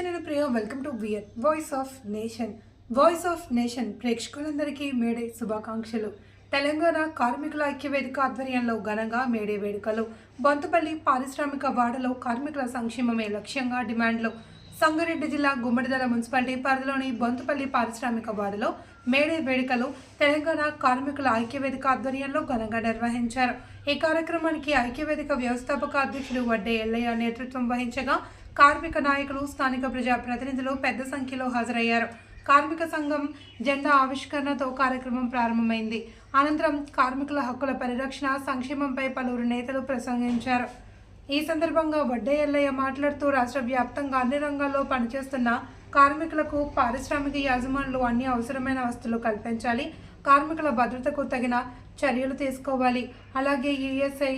నేను Priya. Welcome to we're voice of nation voice of nation ప్రేక్షకులందరికీ May Day శుభాకాంక్షలు. తెలంగాణ కార్మికుల ఐక్యవేదిక ఆధ్వర్యంలో ఘనంగా మేడే వేడుకలు. బొంతపల్లి పారిశ్రామిక వాడలో కార్మికుల సంక్షేమమే లక్ష్యంగా డిమాండ్లో. సంగారెడ్డి జిల్లా గుమ్మడిదల మున్సిపాలిటీ పరిధిలోని బొంతుపల్లి పారిశ్రామిక వాడలో మేడే వేడుకలు తెలంగాణ కార్మికుల ఐక్యవేదిక ఆధ్వర్యంలో ఘనంగా నిర్వహించారు. ఈ కార్యక్రమానికి ఐక్యవేదిక వ్యవస్థాపక అధ్యక్షుడు వడ్డే ఎల్లయ్య నేతృత్వం వహించగా కార్మిక నాయకులు స్థానిక ప్రజా ప్రతినిధులు పెద్ద సంఖ్యలో హాజరయ్యారు. కార్మిక సంఘం జెండా ఆవిష్కరణతో కార్యక్రమం ప్రారంభమైంది. అనంతరం కార్మికుల హక్కుల పరిరక్షణ సంక్షేమంపై పలువురు నేతలు ప్రసంగించారు. ఈ సందర్భంగా వడ్డే ఎల్లయ్య మాట్లాడుతూ రాష్ట్ర వ్యాప్తంగా అన్ని రంగాల్లో పనిచేస్తున్న కార్మికులకు పారిశ్రామిక యాజమానులు అన్ని అవసరమైన వస్తువులు కల్పించాలి. కార్మికుల భద్రతకు తగిన చర్యలు తీసుకోవాలి. అలాగే ఈఎస్ఐ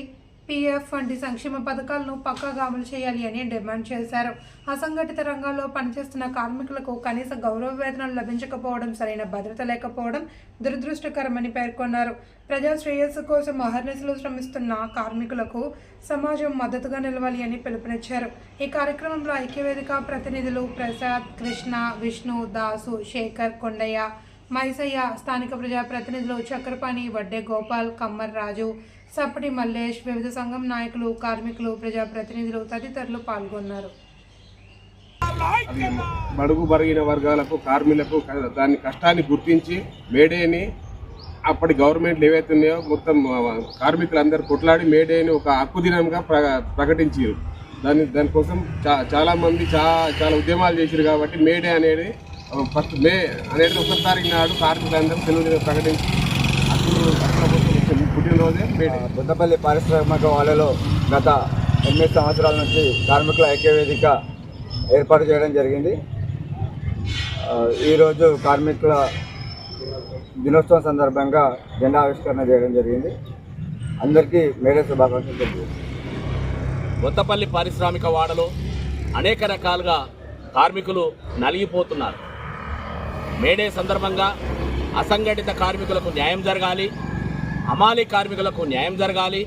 పిఎఫ్ వంటి సంక్షేమ పథకాలను పక్కాగా అమలు చేయాలి అని డిమాండ్ చేశారు. అసంఘటిత రంగాల్లో పనిచేస్తున్న కార్మికులకు కనీస గౌరవ వేతనాలు లభించకపోవడం సరైన భద్రత లేకపోవడం దురదృష్టకరమని పేర్కొన్నారు. ప్రజా శ్రేయస్సు కోసం అహర్నిశలు శ్రమిస్తున్న కార్మికులకు సమాజం మద్దతుగా నిలవాలి అని పిలుపునిచ్చారు. ఈ కార్యక్రమంలో ఐక్యవేదిక ప్రతినిధులు ప్రసాద్ కృష్ణ విష్ణు దాసు శేఖర్ కొండయ్య మైసయ్య స్థానిక ప్రజా ప్రతినిధులు చక్రపాణి వడ్డే గోపాల్ కమ్మర్ రాజు సప్పటి మల్లేష్ వివిధ సంఘం నాయకులు కార్మికులు ప్రజాప్రతినిధులు తదితరులు పాల్గొన్నారు. బడుగు బరిగిన వర్గాలకు కార్మికులకు దాని కష్టాన్ని గుర్తించి మేడేని అప్పటి గవర్నమెంట్లు ఏవైతే ఉన్నాయో మొత్తం కార్మికులందరూ కొట్లాడి మేడేని ఒక హక్కు దినంగా ప్ర ప్రకటించారు దాని దానికోసం చా చాలా చా చాలా ఉద్యమాలు చేశారు కాబట్టి మేడే అనేది ఫస్ట్ మే అనేది ఒకటి తారీఖు నాడు కార్మికులందరూ దినం ప్రకటించి పుట్టినరోజే బుద్దపల్లి పారిశ్రామిక వాళ్ళలో గత ఎనిమిది సంవత్సరాల నుంచి కార్మికుల ఐక్యవేదిక ఏర్పాటు చేయడం జరిగింది. ఈరోజు కార్మికుల దినోత్సవం సందర్భంగా జెండా ఆవిష్కరణ చేయడం జరిగింది. అందరికీ మేడే శుభాకాంక్షలు తెలియజేస్తున్నాను. కొత్తపల్లి పారిశ్రామిక వాడలో అనేక రకాలుగా కార్మికులు నలిగిపోతున్నారు. మేడే సందర్భంగా అసంఘటిత కార్మికులకు న్యాయం జరగాలి అమాలి కార్మికులకు న్యాయం జరగాలి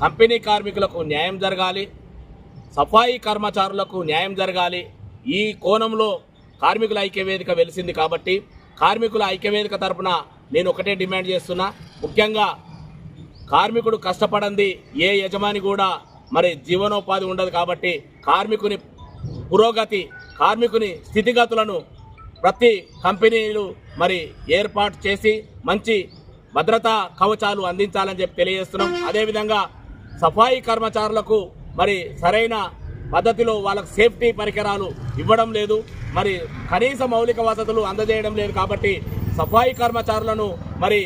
కంపెనీ కార్మికులకు న్యాయం జరగాలి సఫాయి కర్మచారులకు న్యాయం జరగాలి. ఈ కోణంలో కార్మికుల ఐక్యవేదిక వెలిసింది కాబట్టి కార్మికుల ఐక్యవేదిక తరపున నేను ఒకటే డిమాండ్ చేస్తున్నా. ముఖ్యంగా కార్మికుడు కష్టపడంది ఏ యజమాని కూడా మరి జీవనోపాధి ఉండదు కాబట్టి కార్మికుని పురోగతి కార్మికుని స్థితిగతులను ప్రతి కంపెనీలు మరి ఏర్పాటు చేసి మంచి భద్రతా కవచాలు అందించాలని చెప్పి తెలియజేస్తున్నాం. అదేవిధంగా సఫాయి కర్మచారులకు మరి సరైన పద్ధతిలో వాళ్ళకు సేఫ్టీ పరికరాలు ఇవ్వడం లేదు. మరి కనీస మౌలిక వసతులు అందజేయడం లేదు కాబట్టి సఫాయి కర్మచారులను మరి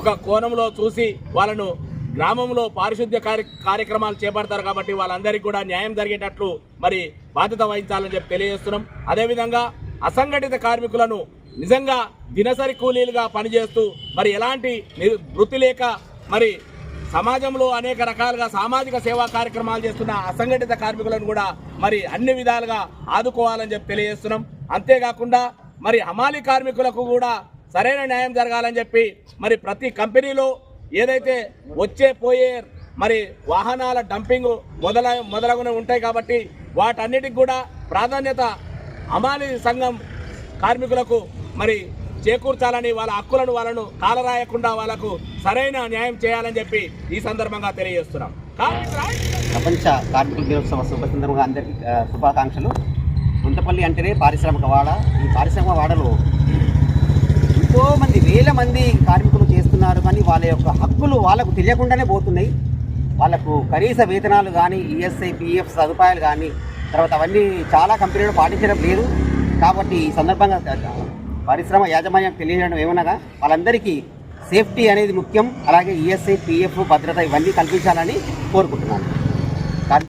ఒక కోణంలో చూసి వాళ్ళను గ్రామంలో పారిశుద్ధ్య కార్య కార్యక్రమాలు చేపడతారు కాబట్టి వాళ్ళందరికీ కూడా న్యాయం జరిగేటట్లు మరి బాధ్యత వహించాలని చెప్పి తెలియజేస్తున్నాం. అదేవిధంగా అసంఘటిత కార్మికులను నిజంగా దినసరి కూలీలుగా పనిచేస్తూ మరి ఎలాంటి ని- వృత్తి లేక మరి సమాజంలో అనేక రకాలుగా సామాజిక సేవా కార్యక్రమాలు చేస్తున్న అసంఘటిత కార్మికులను కూడా మరి అన్ని విధాలుగా ఆదుకోవాలని చెప్పి తెలియజేస్తున్నాం. అంతేకాకుండా మరి హమాలి కార్మికులకు కూడా సరైన న్యాయం జరగాలని చెప్పి మరి ప్రతి కంపెనీలో ఏదైతే వచ్చే పోయే మరి వాహనాల డంపింగ్ మొదల మొదలగునవి ఉంటాయి కాబట్టి వాటన్నిటికి కూడా ప్రాధాన్యత అమాలి సంఘం కార్మికులకు మరి చేకూర్చాలని వాళ్ళ హక్కులను వాళ్ళను కాలరాయకుండా వాళ్ళకు సరైన న్యాయం చేయాలని చెప్పి ఈ సందర్భంగా తెలియజేస్తున్నాం. ప్రపంచ కార్మికుల దినోత్సవ శుభ సందర్భంగా అందరికీ శుభాకాంక్షలు. గుంతపల్లి అంటేనే పారిశ్రామిక వాడ. ఈ పారిశ్రామిక వాడలో ఎంతో మంది వేల మంది కార్మికులు చేస్తున్నారు కానీ వాళ్ళ యొక్క హక్కులు వాళ్ళకు తెలియకుండానే పోతున్నాయి. వాళ్ళకు కనీస వేతనాలు కానీ ఈఎస్ఐ పిఎఫ్ సదుపాయాలు కానీ తర్వాత అవన్నీ చాలా కంపెనీలు పాటించడం లేదు. కాబట్టి ఈ సందర్భంగా పరిశ్రమ యాజమాన్యం తెలియజేయడం ఏమనగా వాళ్ళందరికీ సేఫ్టీ అనేది ముఖ్యం. అలాగే ఈఎస్ఐ పిఎఫ్ భద్రత ఇవన్నీ కల్పించాలని కోరుకుంటున్నాను.